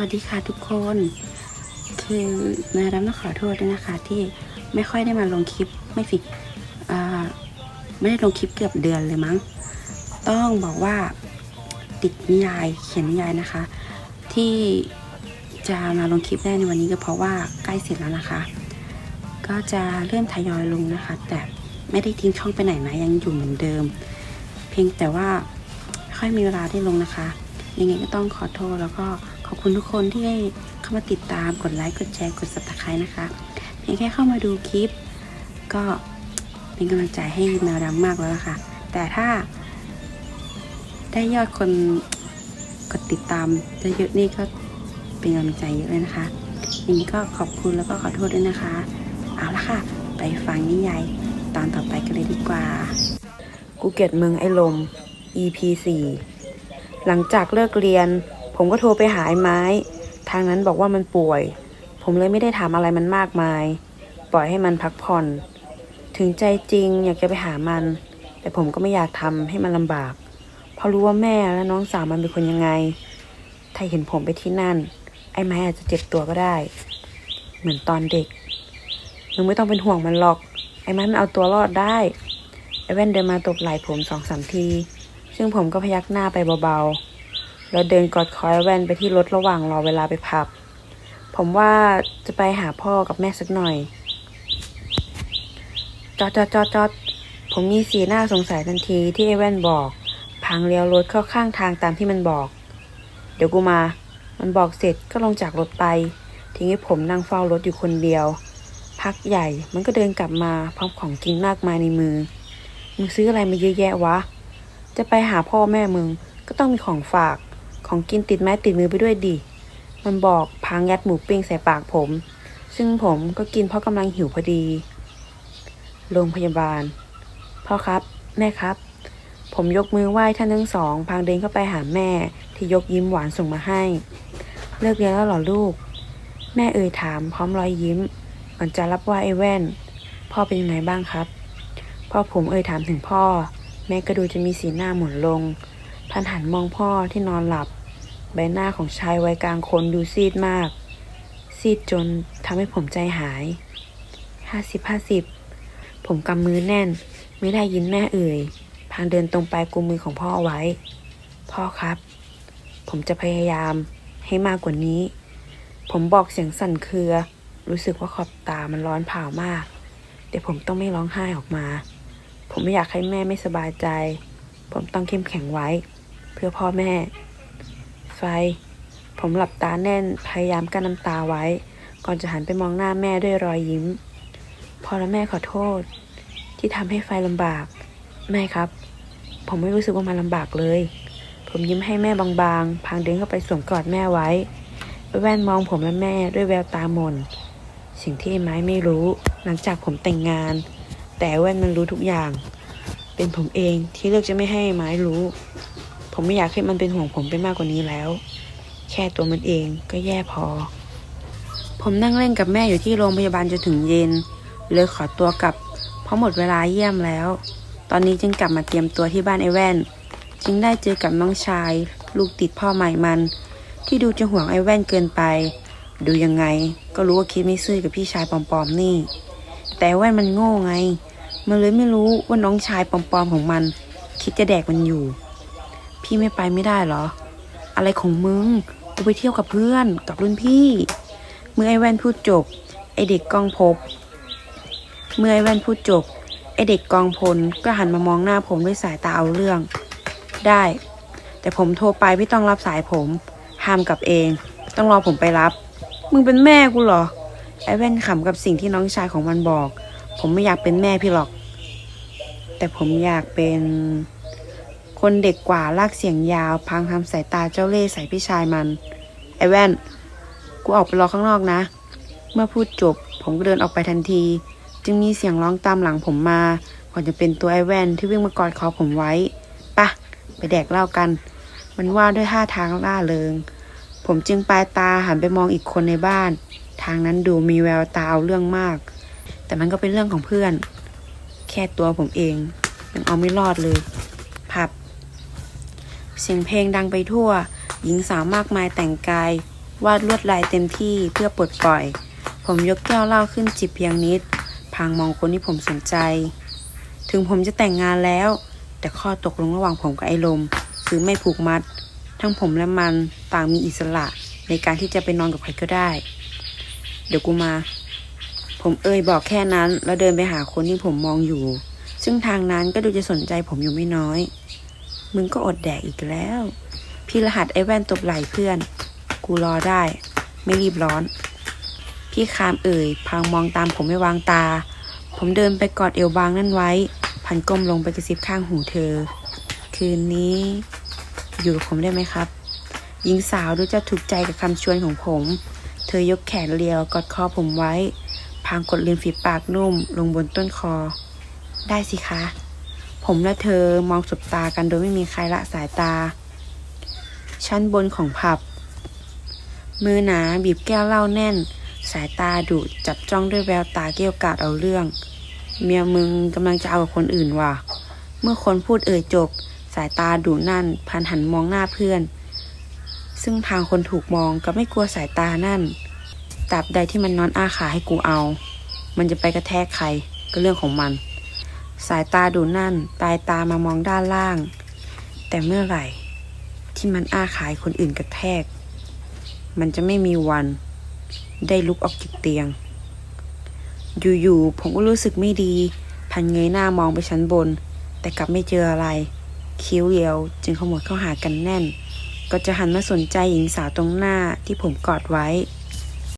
วัสดีค่ะทุกคน คือนายรำต้องขอโทษด้วยนะคะ ที่ไม่ค่อยได้มาลงคลิปไม่ผิดไม่ได้ลงคลิปเกือบเดือนเลยมั้ง ต้องบอกว่าติดนิยายเขียนนิยายนะคะ ที่จะมาลงคลิปได้ในวันนี้ก็เพราะว่าใกล้เสร็จแล้วนะคะ ก็จะเริ่มทยอยลงนะคะ แต่ไม่ได้ทิ้งช่องไปไหนนะยังอยู่เหมือนเดิม เพียงแต่ว่าไม่ค่อยมีเวลาได้ลงนะคะ ยังไงก็ต้องขอโทษแล้วก็ คุณทุกคนที่ได้เข้ามาติดตามกดไลค์กดแชร์กด subscribe นะคะ เพียงแค่เข้ามาดูคลิป ก็เป็นกำลังใจให้แมวดำมากแล้วล่ะค่ะ แต่ถ้า ได้ยอดคนกดติดตามเยอะๆนี่ก็เป็นกำลังใจเยอะเลยนะคะย่างนี้ก็ขอบคุณแล้วก็ขอโทษด้วยนะคะ เอาละค่ะ ไปฟังนิยายตอนต่อไปกันเลยดีกว่า กูเกลียดมึงไอ้ลม EP 4หลังจากเลิกเรียน ผมก็โทรไปหาไอ้ไม้ ทางนั้นบอกว่ามันป่วย ผมเลยไม่ได้ถามอะไรมันมากมาย ปล่อยให้มันพักผ่อน ถึงใจจริงอยากจะไปหามัน แต่ผมก็ไม่อยากทำให้มันลำบาก เพราะรู้ว่าแม่และน้องสาวมันเป็นคนยังไง ถ้าเห็นผมไปที่นั่น ไอ้ไม้อาจจะเจ็บตัวก็ได้ เหมือนตอนเด็กมึงไม่ต้องเป็นห่วงมันหรอก ไอ้ไม้มันเอาตัวรอดได้ไอ้แว่นเดินมาตบไหล่ผมสองสามที ซึ่งผมก็พยักหน้าไปเบาๆ แล้วเดินกอดคอยแว่นไปที่รถระหว่างรอเวลาไปพับ ผมว่าจะไปหาพ่อกับแม่สักหน่อย จอดจอดจอดจอดผมมีสีหน้าสงสัยทันทีที่ไอ้แว่นบอก พังเลี้ยวรถเข้าข้างทางตามที่มันบอก เดี๋ยวกูมา มันบอกเสร็จก็ลงจากรถไป ทิ้งให้ผมนั่งเฝ้ารถอยู่คนเดียว พักใหญ่มันก็เดินกลับมาพร้อมของกินมากมายในมือ มึงซื้ออะไรมาเยอะแยะวะ จะไปหาพ่อแม่มึงก็ต้องมีของฝาก ของกินติดไม้ติดมือไปด้วยดิ มันบอกพางยัดหมูปิ้งใส่ปากผม ซึ่งผมก็กินเพราะกำลังหิวพอดี โรงพยาบาล พ่อครับ แม่ครับ ผมยกมือไหว้ท่านทั้งสอง พางเดินเข้าไปหาแม่ ที่ยกยิ้มหวานส่งมาให้ เลิกเรียนแล้วหรอลูก แม่เอ่ยถามพร้อมรอยยิ้มก่อนจะรับว่าไอ้แว่น พ่อเป็นยังไงบ้างครับ พ่อผมเอ่ยถามถึงพ่อ แม่ก็ดูจะมีสีหน้าหมุนลงพันหันมองพ่อที่นอนหลับ ใบหน้าของชายวัยกลางคนดูซีดมาก ซีดจนทำให้ผมใจหายห้าสิบห้าสิบผมกำมือแน่น ไม่ได้ยินแม่เอ่ย พางเดินตรงไปกุมมือของพ่อเอาไว้ พ่อครับ ผมจะพยายามให้มากกว่านี้ ผมบอกเสียงสั่นเครือ รู้สึกว่าขอบตามันร้อนเผามาก แต่ผมต้องไม่ร้องไห้ออกมา ผมไม่อยากให้แม่ไม่สบายใจ ผมต้องเข้มแข็งไว้ เพื่อพ่อแม่ ไฟ ผมหลับตาแน่นพยายามกั้นน้ำตาไว้ ก่อนจะหันไปมองหน้าแม่ด้วยรอยยิ้มพ่อและแม่ขอโทษ ที่ทำให้ไฟลำบาก แม่ครับ ผมไม่รู้สึกว่ามันลำบากเลย ผมยิ้มให้แม่บางๆ พางเดินเข้าไปสวมกอดแม่ไว้ แว่นมองผมและแม่ด้วยแววตาหมนสิ่งที่ไม้ไม่รู้ หลังจากผมแต่งงาน แต่แว่นมันรู้ทุกอย่าง เป็นผมเองที่เลือกจะไม่ให้ไม้รู้ ผมไม่อยากให้มันเป็นห่วงผมไปมากกว่านี้แล้ว แค่ตัวมันเองก็แย่พอ ผมนั่งเล่นกับแม่อยู่ที่โรงพยาบาลจนถึงเย็น เลยขอตัวกลับ เพราะหมดเวลาเยี่ยมแล้ว ตอนนี้จึงกลับมาเตรียมตัวที่บ้านไอ้แว่น จึงได้เจอกับน้องชาย ลูกติดพ่อใหม่มัน ที่ดูจะห่วงไอ้แว่นเกินไป ดูยังไงก็รู้ว่าคิดไม่ซื่อกับพี่ชายปลอมๆนี่ แต่แว่นมันโง่ไง มันเลยไม่รู้ว่าน้องชายปลอมๆของมัน คิดจะแดกมันอยู่ พี่ไม่ไปไม่ได้เหรอ อะไรของมึงกูไปเที่ยวกับเพื่อนกับรุ่นพี่เมื่อไอแว่นพูดจบ ไอเด็กกองพบ เมื่อไอแว่นพูดจบ ไอเด็กกองพลก็หันมามองหน้าผมด้วยสายตาเอาเรื่อง ได้ แต่ผมโทรไปพี่ต้องรับสายผมห้ามกลับเอง ต้องรอผมไปรับ มึงเป็นแม่กูเหรอ ไอแว่นขำกับสิ่งที่น้องชายของมันบอก ผมไม่อยากเป็นแม่พี่หรอก แต่ผมอยากเป็น คนเด็กกว่าลากเสียงยาว พังทำสายตาเจ้าเล่ใส่พี่ชายมัน ไอ้แว่น กูออกไปรอข้างนอกนะ เมื่อพูดจบ ผมก็เดินออกไปทันที จึงมีเสียงร้องตามหลังผมมาก่อนจะเป็นตัวไอ้แว่นที่วิ่งมากอดคอผมไว้ปะไปแดกเหล้ากัน มันว่าด้วยท่าทางล่าเริง ผมจึงปลายตาหันไปมองอีกคนในบ้าน ทางนั้นดูมีแววตาเอาเรื่องมาก แต่มันก็เป็นเรื่องของเพื่อน แค่ตัวผมเองยังเอาไม่รอดเลย เสียงเพลงดังไปทั่ว หญิงสาวมากมายแต่งกาย วาดลวดลายเต็มที่เพื่อปลดปล่อย ผมยกแก้วเหล้าขึ้นจิบเพียงนิด พางมองคนที่ผมสนใจ ถึงผมจะแต่งงานแล้ว แต่ข้อตกลงระหว่างผมกับไอ้ลม คือไม่ผูกมัด ทั้งผมและมันต่างมีอิสระในการที่จะไปนอนกับใครก็ได้ เดี๋ยวกูมา ผมเอ่ยบอกแค่นั้น แล้วเดินไปหาคนที่ผมมองอยู่ ซึ่งทางนั้นก็ดูจะสนใจผมอยู่ไม่น้อย มึงก็อดแดกอีกแล้ว พี่รหัสไอ้แว่นตบไหล่เพื่อน กูรอได้ ไม่รีบร้อน พี่คามเอ่ยพางมองตามผมไม่วางตา ผมเดินไปกอดเอวบางนั่นไว้ พันก้มลงไปกระซิบข้างหูเธอ คืนนี้ อยู่กับผมได้ไหมครับ หญิงสาวดูจะถูกใจกับคำชวนของผม เธอยกแขนเรียวกอดคอผมไว้ พางกดริมฝีปากนุ่ม ลงบนต้นคอ ได้สิคะ ผมและเธอมองสบตากันโดยไม่มีใครละสายตา ชั้นบนของผับ มือหนาบีบแก้วเหล้าแน่น สายตาดุจับจ้องด้วยแววตาเกี้ยวกาดเอาเรื่อง เมียมึงกำลังจะเอากับคนอื่นว่ะ เมื่อคนพูดเอ่ยจบ สายตาดุนั่นพันหันมองหน้าเพื่อน ซึ่งทางคนถูกมองก็ไม่กลัวสายตานั่นตราบใดที่มันนอนอ้าขาให้กูเอา มันจะไปกระแทกใครก็เรื่องของมัน สายตาดูนั่น ปลายตามามองด้านล่าง แต่เมื่อไหร่ ที่มันอ้าขายคนอื่นกระแทก มันจะไม่มีวัน ได้ลุกออกจากเตียง อยู่ๆผมก็รู้สึกไม่ดี พันเงยหน้ามองไปชั้นบน แต่กลับไม่เจออะไร คิ้วเรียวจึงขมวดเข้าหากันแน่น ก็จะหันมาสนใจหญิงสาวตรงหน้าที่ผมกอดไว้